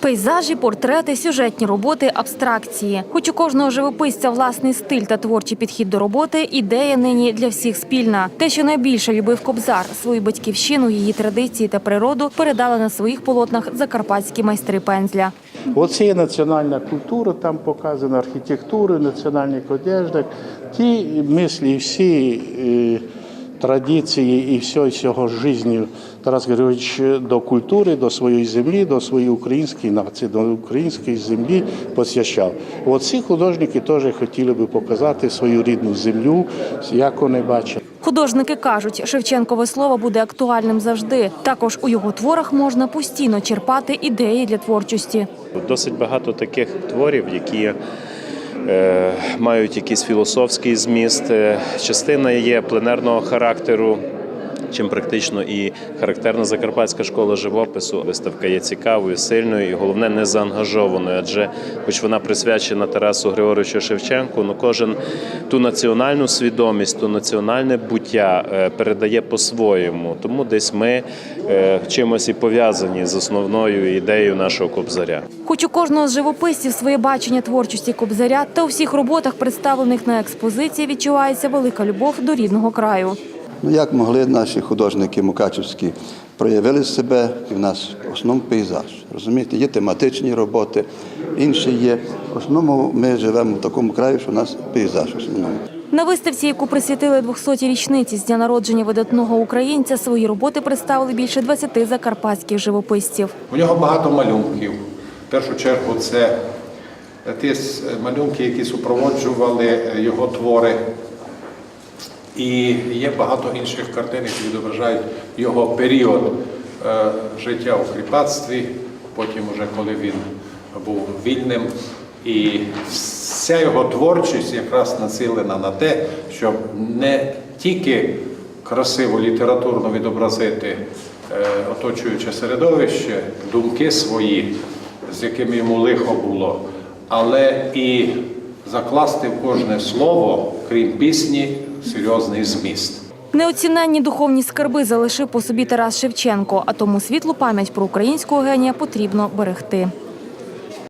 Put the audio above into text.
Пейзажі, портрети, сюжетні роботи, абстракції. Хоч у кожного живописця власний стиль та творчий підхід до роботи, ідея нині для всіх спільна. Те, що найбільше любив Кобзар, свою батьківщину, її традиції та природу, передали на своїх полотнах закарпатські майстри пензля. Оце є національна культура, там показана архітектура, національний одежда. Ті мислі, всі традиції і всього життя Тарас Григорович до культури, до своєї землі, до своєї української нації, до української землі посвящав. От ці художники теж хотіли би показати свою рідну землю, як вони бачать. Художники кажуть, Шевченкове слово буде актуальним завжди. Також у його творах можна постійно черпати ідеї для творчості. Досить багато таких творів, які мають якийсь філософський зміст. Е, Частина є пленерного характеру. Чим практично і характерна закарпатська школа живопису. Виставка є цікавою, сильною і головне не заангажованою. Адже, хоч вона присвячена Тарасу Григоровичу Шевченку, ну кожен ту національну свідомість, ту національне буття е, передає по-своєму. Тому десь ми е, чимось і пов'язані з основною ідеєю нашого кобзаря. Хоч у кожного з живописців своє бачення творчості Кобзаря, та у всіх роботах, представлених на експозиції, відчувається велика любов до рідного краю. Ну, як могли наші художники мукачівські проявили себе, і в нас в основному пейзаж. Розумієте, є тематичні роботи, інші є. В основному ми живемо в такому краї, що в нас пейзаж в основному. На виставці, яку присвятили 200-й річниці з дня народження видатного українця, свої роботи представили більше 20 закарпатських живописців. У нього багато малюнків. В першу чергу це ті малюнки, які супроводжували його твори. І є багато інших картин, які відображають його період е, життя у кріпацтві, потім, уже коли він був вільним. І вся його творчість якраз націлена на те, щоб не тільки красиво літературно відобразити е, оточуюче середовище, думки свої, з якими йому лихо було, але і закласти в кожне слово, крім пісні, серйозний зміст. Неоціненні духовні скарби залишив по собі Тарас Шевченко, а тому світлу пам'ять про українського генія потрібно берегти.